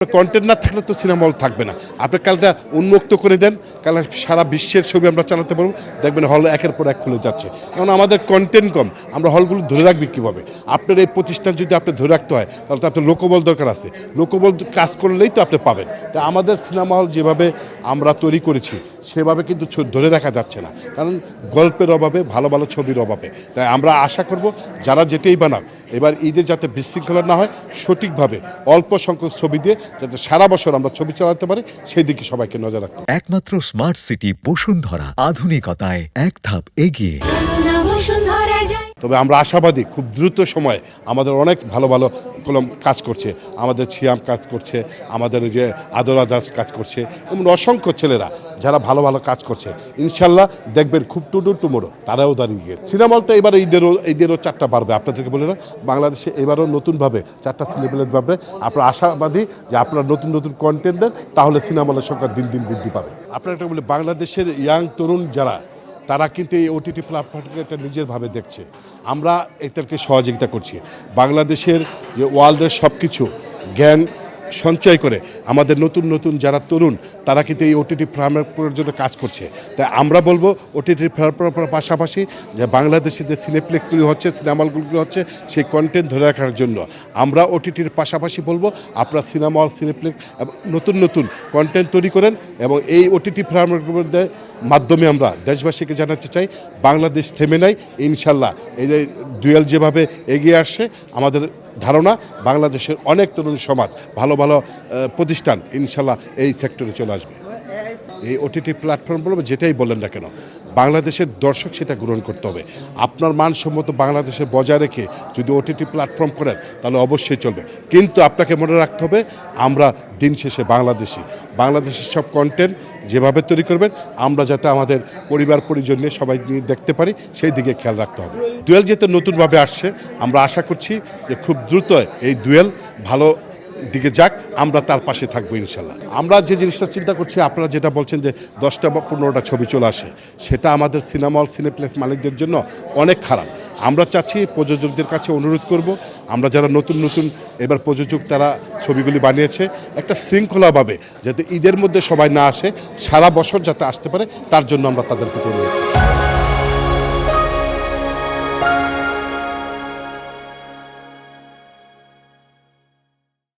Content না থাকলে তো সিনেমা হল থাকবে না। আপনি কালটা উন্মুক্ত করে দেন, কাল সারা বিশ্বের ছবি আমরা চালাতে পারব। দেখবেন হল একের পর এক খুলে যাচ্ছে। কারণ আমাদের কন্টেন্ট কম, আমরা হলগুলো ধরে রাখবি কীভাবে? আপনার এই প্রতিষ্ঠান যদি আপনি ধরে রাখতে হয়, তাহলে তো আপনার লোকবল দরকার আছে। লোকবল কাজ করলেই তো আপনি পাবেন। তা আমাদের সিনেমা হল যেভাবে আমরা তৈরি করেছি সেভাবে কিন্তু ধরে রাখা যাচ্ছে না। কারণ গল্পের অভাবে, ভালো ভালো ছবির অভাবে। তাই আমরা আশা করব যারা যেতেই বানাক, এবার ঈদে যাতে বিশৃঙ্খলা না হয়, সঠিকভাবে অল্প সংখ্যক ছবি দিয়ে যাতে সারা বছর আমরা ছবি চালাতে পারি, সেই দিকে সবাইকে নজর রাখতে একমাত্র স্মার্ট সিটি বসুন্ধরা, আধুনিকতায় এক ধাপ এগিয়ে। তবে আমরা আশাবাদী খুব দ্রুত সময়ে আমাদের অনেক ভালো ভালো কলম কাজ করছে। আমাদের ছিয়াম কাজ করছে, আমাদের যে আদরাদাস কাজ করছে, এমন অসংখ্য ছেলেরা যারা ভালো ভালো কাজ করছে। ইনশাল্লাহ দেখবেন খুব টুডু টুমোরো তারাও দাঁড়িয়ে গিয়ে। সিনেমা হল তো এবার ঈদেরও ঈদেরও চারটা বাড়বে, আপনাদেরকে বলে না বাংলাদেশে এবারও নতুনভাবে চারটা সিনেপ্লেট বাড়বে। আপনারা আশাবাদী যে আপনারা নতুন নতুন কন্টেন্ট দেন, তাহলে সিনেমালের সংখ্যা দিন দিন বৃদ্ধি পাবে। আপনারা একটা বলে, বাংলাদেশের ইয়াং তরুণ যারা তারা কিন্তু এই ওটিটি প্ল্যাটফর্মকে একটা নিজেরভাবে দেখছে। আমরা এটাকে সহযোগিতা করছি। বাংলাদেশের যে ওয়ার্ল্ডের সব কিছু জ্ঞান সঞ্চয় করে। আমাদের নতুন নতুন যারা তরুণ, তারা কিন্তু এই ওটিটি প্ল্যাটফর্মের জন্য কাজ করছে। তাই আমরা বলব ওটিটি প্ল্যাটফর্মের পাশাপাশি যে বাংলাদেশে যে সিনেপ্লেক্সগুলি হচ্ছে, সিনেমা হলগুলি হচ্ছে, সেই কন্টেন্ট ধরে রাখার জন্য আমরা ওটিটির পাশাপাশি বলব, আপনারা সিনেমা হল সিনেপ্লেক্স নতুন নতুন কন্টেন্ট তৈরি করেন এবং এই ওটিটি প্ল্যাটফর্মের মাধ্যমে আমরা দেশবাসীকে জানাতে চাই, বাংলাদেশ থেমে নাই, ইনশাল্লাহ। এই যে ডুয়েল যেভাবে এগিয়ে আসছে, আমাদের ধারণা, বাংলাদেশের অনেক তরুণ সমাজ ভালো ভালো প্রতিষ্ঠান ইনশাল্লাহ এই সেক্টরে চলে আসবে। এই ওটিটি প্ল্যাটফর্ম বলব, যেটাই বলেন না কেন, বাংলাদেশের দর্শক সেটা গ্রহণ করতে হবে। আপনার মানসম্মত বাংলাদেশে বজায় রেখে যদি ওটিটি প্ল্যাটফর্ম করেন, তাহলে অবশ্যই চলবে। কিন্তু আপনাকে মনে রাখতে হবে, আমরা দিন শেষে বাংলাদেশি। বাংলাদেশের সব কন্টেন্ট যেভাবে তৈরি করবেন, আমরা যাতে আমাদের পরিবার, পরিজন সবাই নিয়ে দেখতে পারি, সেই দিকে খেয়াল রাখতে হবে। দুয়েল যেহেতু নতুনভাবে আসছে, আমরা আশা করছি যে খুব দ্রুত এই ডুয়েল ভালো দিকে যাক, আমরা তার পাশে থাকব ইনশাল্লাহ। আমরা যে জিনিসটা চিন্তা করছি, আপনারা যেটা বলছেন যে দশটা বা পনেরোটা ছবি চলে আসে, সেটা আমাদের সিনেমা হল, সিনেপ্লেক্স মালিকদের জন্য অনেক খারাপ। আমরা চাচ্ছি প্রযোজকদের কাছে অনুরোধ করব, আমরা যারা নতুন নতুন এবার প্রযোজক তারা ছবিগুলি বানিয়েছে, একটা শৃঙ্খলাভাবে যাতে ঈদের মধ্যে সবাই না আসে, সারা বছর যাতে আসতে পারে, তার জন্য আমরা তাদেরকে অনুরোধ